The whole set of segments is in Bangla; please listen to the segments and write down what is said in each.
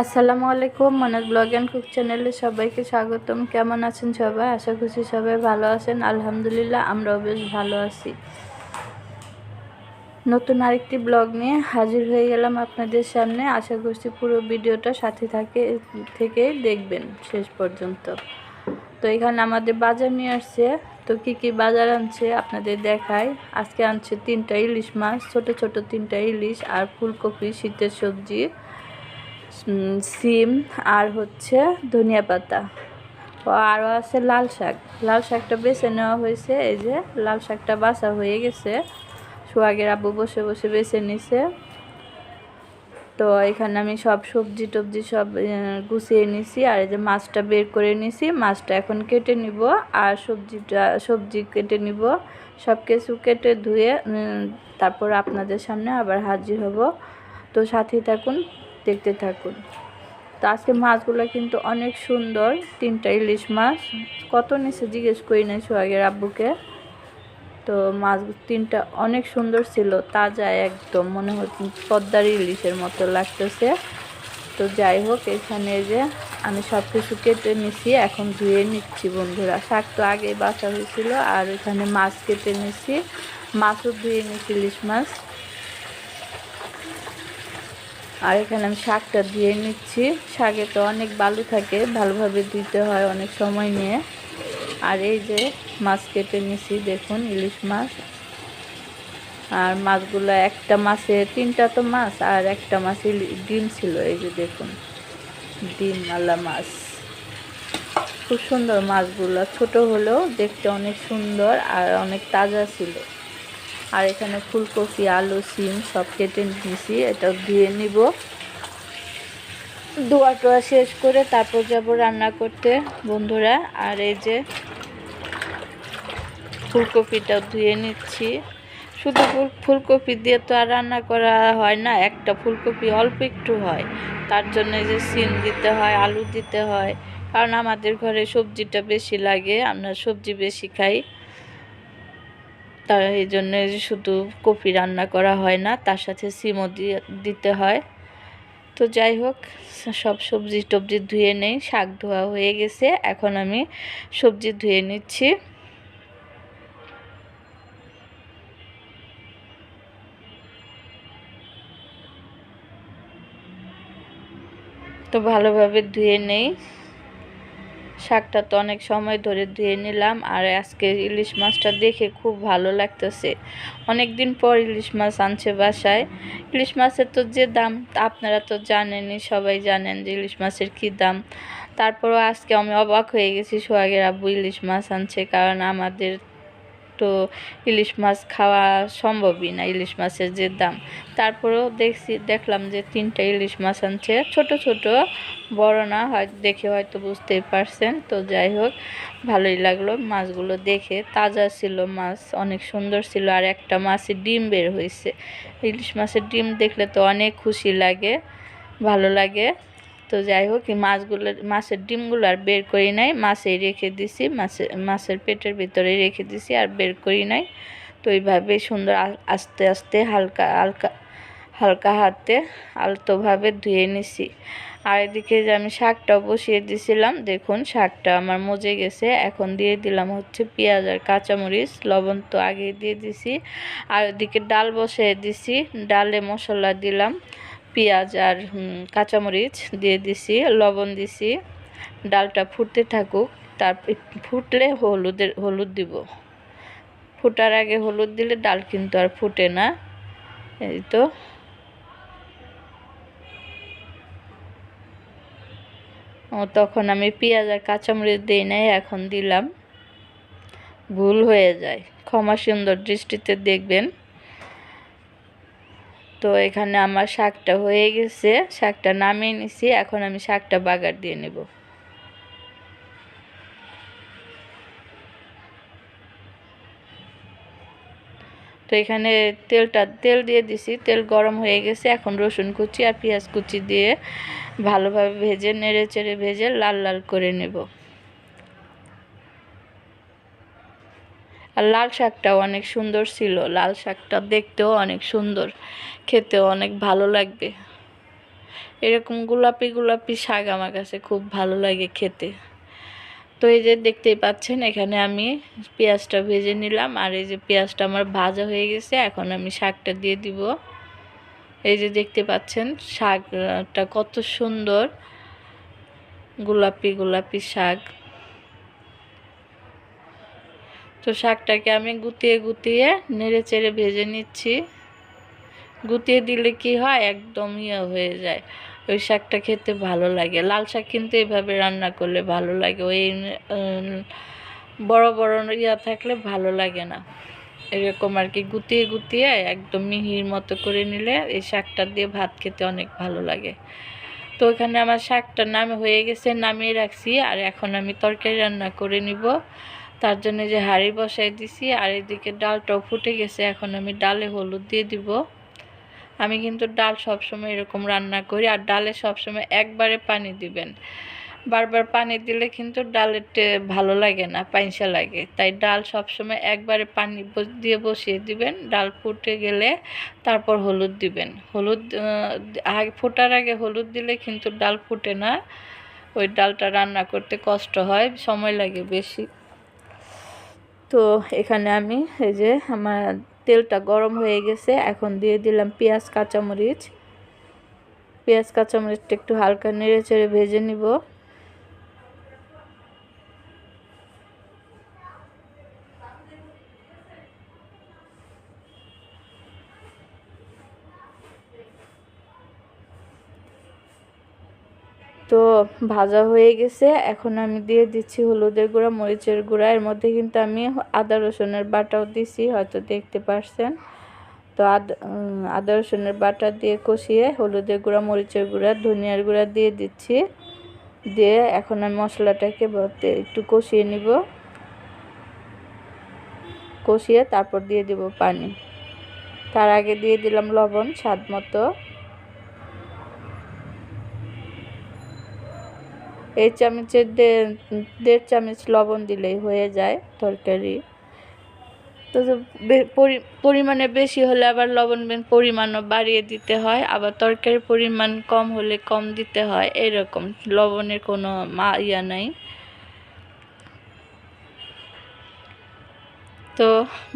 আসসালামু আলাইকুম মনোজ ব্লগ অ্যান্ড কুক চ্যানেলে সবাইকে স্বাগতম। কেমন আছেন সবাই? আশা করছি সবাই ভালো আছেন। আলহামদুলিল্লাহ, আমরাও বেশ ভালো আছি। নতুন আরেকটি ব্লগ নিয়ে হাজির হয়ে গেলাম আপনাদের সামনে। আশা করছি পুরো ভিডিওটা সাথে থাকে, থেকে দেখবেন শেষ পর্যন্ত। তো এখানে আমাদের বাজার নিয়ে আসছে। তো কি কি বাজার আনছে আপনাদের দেখায় আজকে আনছে তিনটা ইলিশ মাছ, ছোট ছোট তিনটা ইলিশ আর ফুলকপি, শীতের সবজি। সিম আর হচ্ছে ধনিয়া পাতা। ও আরও আছে লাল শাক। লাল শাকটা বেছে নেওয়া হয়েছে, এই যে লাল শাকটা বাছা হয়ে গেছে। সোহাগের আব্বু বসে বসে বেছে নিছে। তো এখানে আমি সব সবজি টবজি সব গুছিয়ে নিছি, আর এই যে মাছটা বের করে নিছি। মাছটা এখন কেটে নিব, আর সবজিটা, সবজি কেটে নিব। সব কিছু কেটে ধুয়ে তারপর আপনাদের সামনে আবার হাজির হব। তো সাথেই থাকুন। দেখতে থাকুন। তো আজকে মাছগুলো কিন্তু অনেক সুন্দর, তিনটা ইলিশ মাছ। কত নিচে জিজ্ঞেস করি নাই সোহাগের আব্বুকে। তো মাছ তিনটা অনেক সুন্দর ছিল, তাজা একদম, মনে হচ্ছে পদ্মার ইলিশের মতো লাগতেছে। তো যাই হোক, এখানে যে আমি সব কিছু কেটে নিছি, এখন ধুয়ে নিচ্ছি বন্ধুরা। শাক তো আগেই বাসা হয়েছিল, আর এখানে মাছ কেটে নিছি। মাছও ধুয়ে নিচ্ছি ইলিশ মাছ। আর এখানে আমি শাকটা দিয়ে নিচ্ছি। শাকে তো অনেক বালু থাকে, ভালোভাবে দিতে হয় অনেক সময় নিয়ে। আর এই যে মাছ কেটে নিছি, দেখুন ইলিশ মাছ। আর মাছগুলো একটা মাছে, তিনটা তো মাছ, আর একটা মাছে ডিম ছিল, এই যে দেখুন, ডিম আলা মাছ। খুব সুন্দর মাছগুলো, ছোট হলেও দেখতে অনেক সুন্দর আর অনেক তাজা ছিল। আর এখানে ফুলকপি, আলু, সিম সব কেটে নিয়েছি। এটা ধুয়ে নিব। দোয়া টোয়া শেষ করে তারপর যাব রান্না করতে, বন্ধুরা। আর এই যে ফুলকপিটা ধুয়ে নিচ্ছি। শুধু ফুলকপি দিয়ে তো আর রান্না করা হয় না, একটা ফুলকপি অল্প একটু হয়। তার জন্য যে সিম দিতে হয়, আলু দিতে হয়। কারণ আমাদের ঘরে সবজিটা বেশি লাগে, আমরা সবজি বেশি খাই। তার এই জন্য শুধু কপি রান্না করা হয় না, তার সাথে সিমও দিতে হয়। তো যাই হোক, সব সবজি টবজি ধুয়ে নেই, শাক ধোয়া হয়ে গেছে, এখন আমি সবজি ধুয়ে নিচ্ছি। তো ভালোভাবে ধুয়ে নেই। শাকটা তো অনেক সময় ধরে ধুয়ে নিলাম আর আজকে ইলিশ মাছটা দেখে খুব ভালো লাগতেছে। অনেক দিন পর ইলিশ মাছ আনছে বাসায়। ইলিশ মাছের তো যে দাম, আপনারা তো জানেনই, সবাই জানেন যে ইলিশ মাছের কী দাম। তারপরও আজকে আমি অবাক হয়ে গেছি সোহাগের আব্বু ইলিশ মাছ আনছে, কারণ আমাদের তো ইলিশ মাছ খাওয়া সম্ভবই না, ইলিশ মাছের যে দাম। তারপরেও দেখছি, দেখলাম যে তিনটা ইলিশ মাছ আনছে। ছোট ছোট, বড় না, হয়, দেখে হয়তো বুঝতেই পারছেন। তো যাই হোক, ভালোই লাগল মাছগুলো দেখে। তাজা ছিল মাছ, অনেক সুন্দর ছিল। আর একটা মাছের ডিম বের হয়েছে। ইলিশ মাছের ডিম দেখলে তো অনেক খুশি লাগে, ভালো লাগে। তো যাই হোক মাছগুলো, মাছের ডিমগুলো আর বের করি নাই। মাছেই রেখে দিছি মাছের মাছের পেটের ভিতরে রেখে দিছি আর বের করি নাই। তো এইভাবে সুন্দর আস্তে আস্তে হালকা হালকা হালকা হাতে আলতোভাবে ধুয়ে নিছি। আর এদিকে যে আমি শাকটাও বসিয়ে দিছিলাম, দেখুন শাকটা আমার মজে গেছে। এখন দিয়ে দিলাম হচ্ছে পেঁয়াজ আর কাঁচামরিচ, লবণ তো আগে দিয়ে দিছি। আর ওদিকে ডাল বসিয়ে দিছি, ডালে মশলা দিলাম। পেঁয়াজ আর কাঁচামরিচ দিয়ে দিছি, লবণ দিছি। ডালটা ফুটতে থাকুক, তার, ফুটলে হলুদের, হলুদ দিব। ফুটার আগে হলুদ দিলে ডাল কিন্তু আর ফুটে না। এই তো। ও, তখন আমি পেঁয়াজ আর কাঁচামরিচ দিই নাই, এখন দিলাম। ভুল হয়ে যায়। ক্ষমা সুন্দর দৃষ্টিতে দেখবেন। তো এখানে আমার শাকটা হয়ে গেছে। শাকটা নামিয়ে নিছি। এখন আমি শাকটা বাগার দিয়ে নেব। তো এখানে তেলটা, তেল দিয়ে দিছি। তেল গরম হয়ে গেছে। এখন রসুন কুচি আর পেঁয়াজ কুচি দিয়ে ভালোভাবে ভেজে নেড়ে চেড়ে ভেজে লাল লাল করে নেব। আর লাল শাকটাও অনেক সুন্দর ছিল। লাল শাকটা দেখতেও অনেক সুন্দর। খেতেও অনেক ভালো লাগবে। এরকম গোলাপি গোলাপি শাক আমার কাছে খুব ভালো লাগে খেতে। তো এই যে দেখতেই পাচ্ছেন, এখানে আমি পেঁয়াজটা ভেজে নিলাম। আর এই যে পেঁয়াজটা আমার ভাজা হয়ে গেছে, এখন আমি শাকটা দিয়ে দিব। এই যে দেখতে পাচ্ছেন, শাকটা কত সুন্দর। গোলাপি গোলাপি শাক। তো শাকটাকে আমি গুতিয়ে গুতিয়ে নেড়ে চেড়ে ভেজে নিচ্ছি। গুতিয়ে দিলে কি হয়? একদম ইয়ে হয়ে যায়। ওই শাকটা খেতে ভালো লাগে। লাল শাক কিন্তু এভাবে রান্না করলে ভালো লাগে। ওই বড় বড় ইয়া থাকলে ভালো লাগে না। এরকম আর কি গুতিয়ে গুতিয়ে একদম মিহির মতো করে নিলে এই শাকটা দিয়ে ভাত খেতে অনেক ভালো লাগে। তো ওখানে আমার শাকটা নামে হয়ে গেছে, নামিয়ে রাখছি। আর এখন আমি তরকারি রান্না করে নিব। তার জন্য যে হাঁড়ি বসাই দিছি, আর এদিকে ডালটাও ফুটে গেছে, এখন আমি ডালে হলুদ দিয়ে দিব। আমি কিন্তু ডাল সবসময় এরকম রান্না করি, আর ডালে সবসময় একবারে পানি দিবেন। বারবার পানি দিলে কিন্তু ডালের ভালো লাগে না পাইসা লাগে। তাই ডাল সবসময় একবারে পানি দিয়ে বসিয়ে দিবেন। ডাল ফুটে গেলে তারপর হলুদ দিবেন। হলুদ আগে ফোটার আগে হলুদ দিলে কিন্তু ডাল ফুটে না। ওই ডালটা রান্না করতে কষ্ট হয়, সময় লাগে বেশি। তো এখানে আমি এই যে আমার তেলটা গরম হয়ে গেছে, এখন দিয়ে দিলাম পেঁয়াজ, কাঁচামরিচ। পেঁয়াজ, কাঁচামরিচটা একটু হালকা নেড়ে চেড়ে ভেজে নিব। তো ভাজা হয়ে গেছে। এখন আমি দিয়ে দিচ্ছি হলুদের গুঁড়া, মরিচের গুঁড়া। এর মধ্যে কিন্তু আমি আদা, রসুনের বাটাও দিছি, হয়তো দেখতে পারছেন। তো আদা রসুনের বাটা দিয়ে কষিয়ে হলুদের গুঁড়া, মরিচের গুঁড়া, ধনিয়ার গুঁড়া দিয়ে দিচ্ছি। দিয়ে এখন আমি মশলাটাকে একটু কষিয়ে নিব। কষিয়ে তারপর দিয়ে দিব পানি। তার আগে দিয়ে দিলাম লবণ, স্বাদ মতো। এই চামচের দেড় চামচ লবণ দিলেই হয়ে যায় তরকারি। তো পরিমাণে বেশি হলে আবার লবণ পরিমাণও বাড়িয়ে দিতে হয়, আবার তরকারির পরিমাণ কম হলে কম দিতে হয়, এরকম। লবণের কোনো মা, ইয়া নাই। তো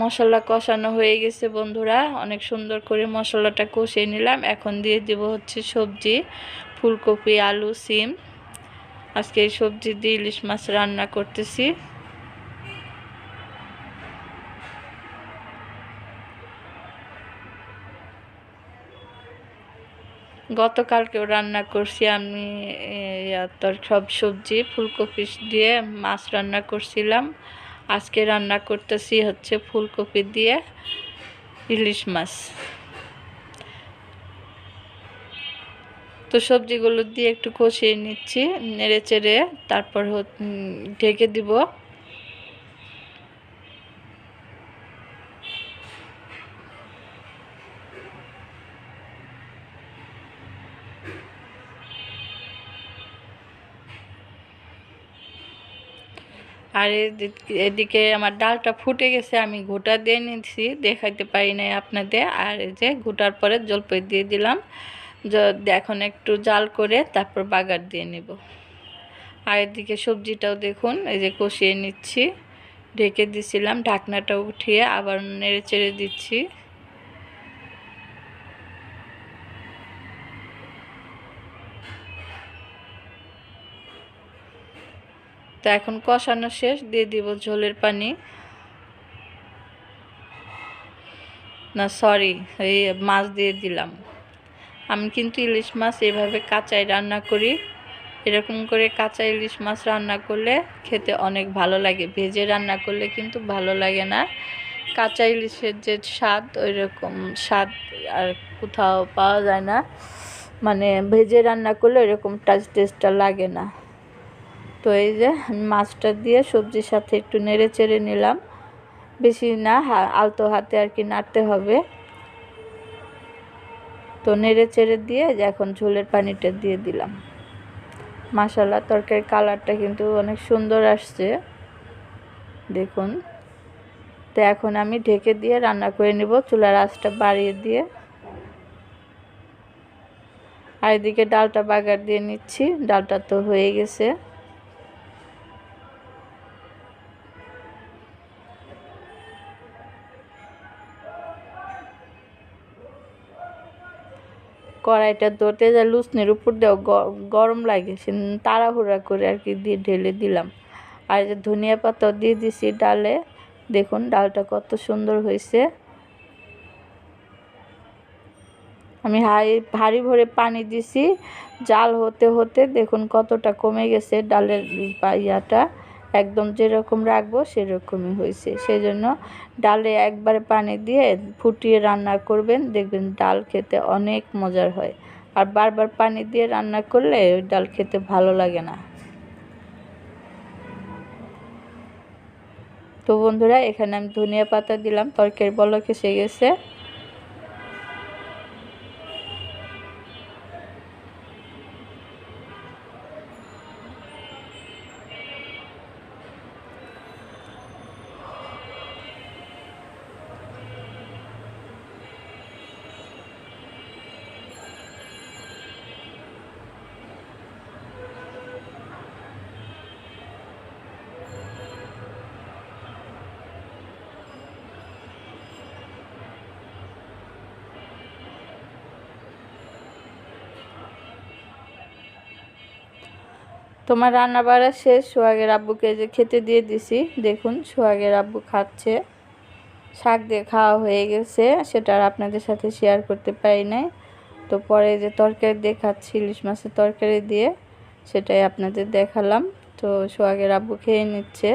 মশলা কষানো হয়ে গেছে বন্ধুরা, অনেক সুন্দর করে মশলাটা কষিয়ে নিলাম। এখন দিয়ে দেব হচ্ছে সবজি, ফুলকপি, আলু, সিম। আজকে এই সবজি দিয়ে ইলিশ মাছ রান্না করতেছি। গতকালকেও রান্না করছি আমি তোর সব সবজি, ফুলকপি দিয়ে মাছ রান্না করছিলাম। আজকে রান্না করতেছি হচ্ছে ফুলকপি দিয়ে ইলিশ মাছ। তো সবজিগুলো দিয়ে একটু কষিয়ে নিচ্ছি, নেড়ে চেড়ে তারপর ঢেকে দিব। আর এদিকে আমার ডালটা ফুটে গেছে, আমি ঘোটা দিয়ে নিচ্ছি, দেখাইতে পারি নাই আপনাদের। আর এই যে ঘোটার পরে জলপাই দিয়ে দিলাম। এখন একটু জাল করে তারপর বাগার দিয়ে নেব। আর এদিকে সবজিটাও দেখুন, এই যে কষিয়ে নিচ্ছি। ঢেকে দিছিলাম, ঢাকনাটা উঠিয়ে আবার নেড়ে চেড়ে দিচ্ছি। তো এখন কষানো শেষ, দিয়ে দিব ঝোলের পানি। না সরি এই মাছ দিয়ে দিলাম। আমি কিন্তু ইলিশ মাছ এভাবে কাঁচাই রান্না করি। এরকম করে কাঁচা ইলিশ মাছ রান্না করলে খেতে অনেক ভালো লাগে। ভেজে রান্না করলে কিন্তু ভালো লাগে না। কাঁচা ইলিশের যে স্বাদ ওই রকম স্বাদ আর কোথাও পাওয়া যায় না। মানে ভেজে রান্না করলে এরকম টাচ টেস্টটা লাগে না। তো এই যে আমি মাছটা দিয়ে সবজির সাথে একটু নেড়ে চেড়ে নিলাম। বেশি না আলতো হাতে আর কি নাড়তে হবে। তো নেড়ে চেড়ে দিয়ে এখন ঝোলের পানিটা দিয়ে দিলাম। মাসালা তরকারির কালারটা কিন্তু অনেক সুন্দর আসছে। দেখুন, তো এখন আমি ঢেকে দিয়ে রান্না করে নেব, চুলার আঁচটা বাড়িয়ে দিয়ে। আর এদিকে ডালটা বাগার দিয়ে নিচ্ছি, ডালটা তো হয়ে গেছে। কড়াইটা ধরতে যা লুচনির উপর দেওয়া গরম লাগে, সে তাড়াহুড়া করে আর কি দিয়ে ঢেলে দিলাম। আর যে ধনিয়া পাতাও দিয়ে দিছি ডালে, দেখুন ডালটা কত সুন্দর হয়েছে। আমি হাই, ভারী ভরে পানি দিছি, জাল হতে হতে দেখুন কতটা কমে গেছে ডালের ইয়াটা। একদম যেরকম রাখব সেরকমই হয়েছে। সেই জন্য ডালে একবারে পানি দিয়ে ফুটিয়ে রান্না করবেন। দেখবেন ডাল খেতে অনেক মজার হয়। আর বারবার পানি দিয়ে রান্না করলে ওই ডাল খেতে ভালো লাগে না। তো বন্ধুরা, এখানে আমি ধনিয়া পাতা দিলাম। তরকারি বলক এসে গেছে। তোমার রান্না বাড়া শেষ, সোহাগের আব্বুকে যে খেতে দিয়ে দিছি। দেখুন, সোহাগের আব্বু খাচ্ছে। শাক দিয়ে খাওয়া হয়ে গেছে, সেটা আর আপনাদের সাথে শেয়ার করতে পারি নাই। তো পরে যে তরকারি দিয়ে খাচ্ছি ইলিশ মাছের তরকারি দিয়ে, সেটাই আপনাদের দেখালাম। তো সোহাগের আব্বু খেয়ে নিচ্ছে।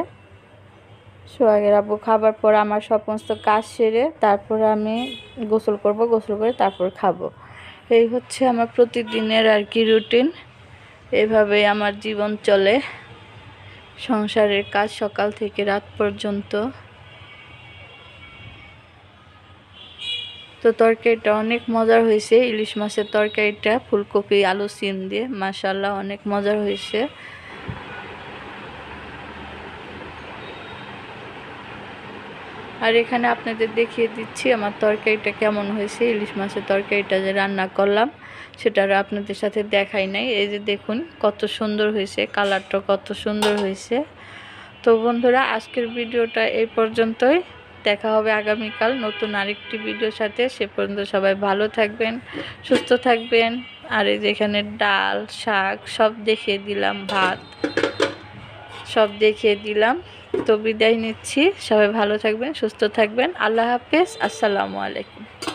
সোহাগের আব্বু খাবার পর আমার সমস্ত কাজ সেরে তারপর আমি গোসল করব, গোসল করে তারপর খাব। এই হচ্ছে আমার প্রতিদিনের আর কি রুটিন এভাবেই আমার জীবন চলে। সংসারের কাজ সকাল থেকে রাত পর্যন্ত। তো তরকারিটা অনেক মজার হয়েছে। ইলিশ মাছের তরকারিটা, ফুলকপি, আলু, সিম দিয়ে। মাসাল্লাহ অনেক মজার হয়েছে। আর এখানে আপনাদের দেখিয়ে দিচ্ছি আমার তরকারিটা কেমন হয়েছে। ইলিশ মাছের তরকারিটা যে রান্না করলাম। সেটা আর আপনাদের সাথে দেখাই নাই। এই যে দেখুন, কত সুন্দর হয়েছে, কালারটা কত সুন্দর হয়েছে। তো বন্ধুরা, আজকের ভিডিওটা এই পর্যন্তই। দেখা হবে আগামীকাল নতুন আরেকটি ভিডিওর সাথে। সে পর্যন্ত সবাই ভালো থাকবেন, সুস্থ থাকবেন। আর এই যেখানে ডাল, শাক সব দেখিয়ে দিলাম, ভাত সব দেখিয়ে দিলাম। তো বিদায় নিচ্ছি। সবাই ভালো থাকবেন, সুস্থ থাকবেন। আল্লাহ হাফেজ। আসসালামু আলাইকুম।